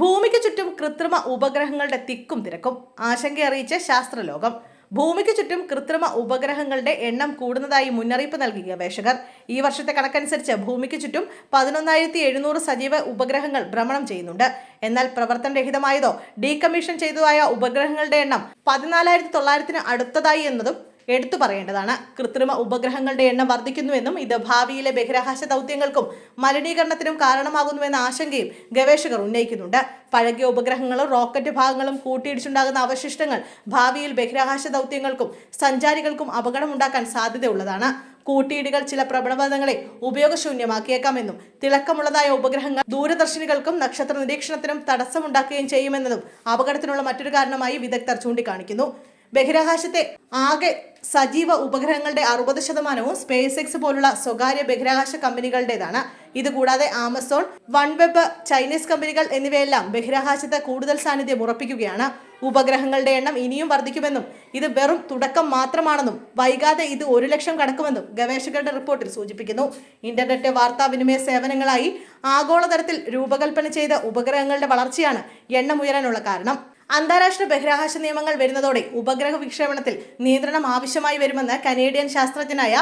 ഭൂമിക്ക് ചുറ്റും കൃത്രിമ ഉപഗ്രഹങ്ങളുടെ തിക്കും തിരക്കും. ആശങ്കയറിയിച്ച് ശാസ്ത്രലോകം. ഭൂമിക്ക് ചുറ്റും കൃത്രിമ ഉപഗ്രഹങ്ങളുടെ എണ്ണം കൂടുന്നതായി മുന്നറിയിപ്പ് നൽകി ഗവേഷകർ ഈ വർഷത്തെ കണക്കനുസരിച്ച് ഭൂമിക്ക് ചുറ്റും പതിനൊന്നായിരത്തി എഴുന്നൂറ് സജീവ ഉപഗ്രഹങ്ങൾ ഭ്രമണം ചെയ്യുന്നുണ്ട്. എന്നാൽ പ്രവർത്തനരഹിതമായതോ ഡീകമ്മീഷൻ ചെയ്തതായ ഉപഗ്രഹങ്ങളുടെ എണ്ണം പതിനാലായിരത്തി തൊള്ളായിരത്തിന് അടുത്തതായി എന്നതും എടുത്തു പറയേണ്ടതാണ്. കൃത്രിമ ഉപഗ്രഹങ്ങളുടെ എണ്ണം വർദ്ധിക്കുന്നുവെന്നും ഇത് ഭാവിയിലെ ബഹിരാകാശ ദൗത്യങ്ങൾക്കും മലിനീകരണത്തിനും കാരണമാകുന്നുവെന്ന ആശങ്കയും ഗവേഷകർ ഉന്നയിക്കുന്നുണ്ട്. പഴകിയ ഉപഗ്രഹങ്ങളും റോക്കറ്റ് ഭാഗങ്ങളും കൂട്ടിയിടിച്ചുണ്ടാകുന്ന അവശിഷ്ടങ്ങൾ ഭാവിയിൽ ബഹിരാകാശ ദൗത്യങ്ങൾക്കും സഞ്ചാരികൾക്കും അപകടമുണ്ടാക്കാൻ സാധ്യതയുള്ളതാണ്. കൂട്ടിയിടികൾ ചില പ്രവണതകളെ ഉപയോഗശൂന്യമാക്കിയേക്കാമെന്നും തിളക്കമുള്ളതായ ഉപഗ്രഹങ്ങൾ ദൂരദർശിനികൾക്കും നക്ഷത്ര നിരീക്ഷണത്തിനും തടസ്സമുണ്ടാക്കുകയും ചെയ്യുമെന്നതും അപകടത്തിനുള്ള മറ്റൊരു കാരണമായി വിദഗ്ധർ ചൂണ്ടിക്കാണിക്കുന്നു. ബഹിരാകാശത്തെ ആകെ സജീവ ഉപഗ്രഹങ്ങളുടെ അറുപത് ശതമാനവും സ്പേസ് എക്സ് പോലുള്ള സ്വകാര്യ ബഹിരാകാശ കമ്പനികളുടേതാണ്. ഇതുകൂടാതെ ആമസോൺ വൺവെബ് ചൈനീസ് കമ്പനികൾ എന്നിവയെല്ലാം ബഹിരാകാശത്ത് കൂടുതൽ സാന്നിധ്യം ഉറപ്പിക്കുകയാണ്. ഉപഗ്രഹങ്ങളുടെ എണ്ണം ഇനിയും വർദ്ധിക്കുമെന്നും ഇത് വെറും തുടക്കം മാത്രമാണെന്നും വൈകാതെ ഇത് ഒരു ലക്ഷം കടക്കുമെന്നും ഗവേഷകരുടെ റിപ്പോർട്ടിൽ സൂചിപ്പിക്കുന്നു. ഇന്റർനെറ്റ് വാർത്താവിനിമയ സേവനങ്ങളായി ആഗോളതലത്തിൽ രൂപകൽപ്പന ചെയ്ത ഉപഗ്രഹങ്ങളുടെ വളർച്ചയാണ് എണ്ണം ഉയരാനുള്ള കാരണം. അന്താരാഷ്ട്ര ബഹിരാകാശ നിയമങ്ങൾ വരുന്നതോടെ ഉപഗ്രഹ വിക്ഷേപണത്തിൽ നിയന്ത്രണം ആവശ്യമായി വരുമെന്ന് കനേഡിയൻ ശാസ്ത്രജ്ഞനായ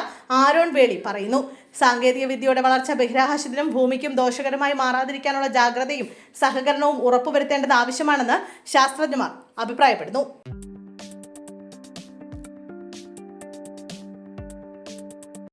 ആരോൺ വേളി പറയുന്നു. സാങ്കേതിക വിദ്യയുടെ വളർച്ച ബഹിരാകാശത്തിനും ഭൂമിക്കും ദോഷകരമായി മാറാതിരിക്കാനുള്ള ജാഗ്രതയും സഹകരണവും ഉറപ്പുവരുത്തേണ്ടത് ആവശ്യമാണെന്ന് ശാസ്ത്രജ്ഞന്മാർ അഭിപ്രായപ്പെടുന്നു.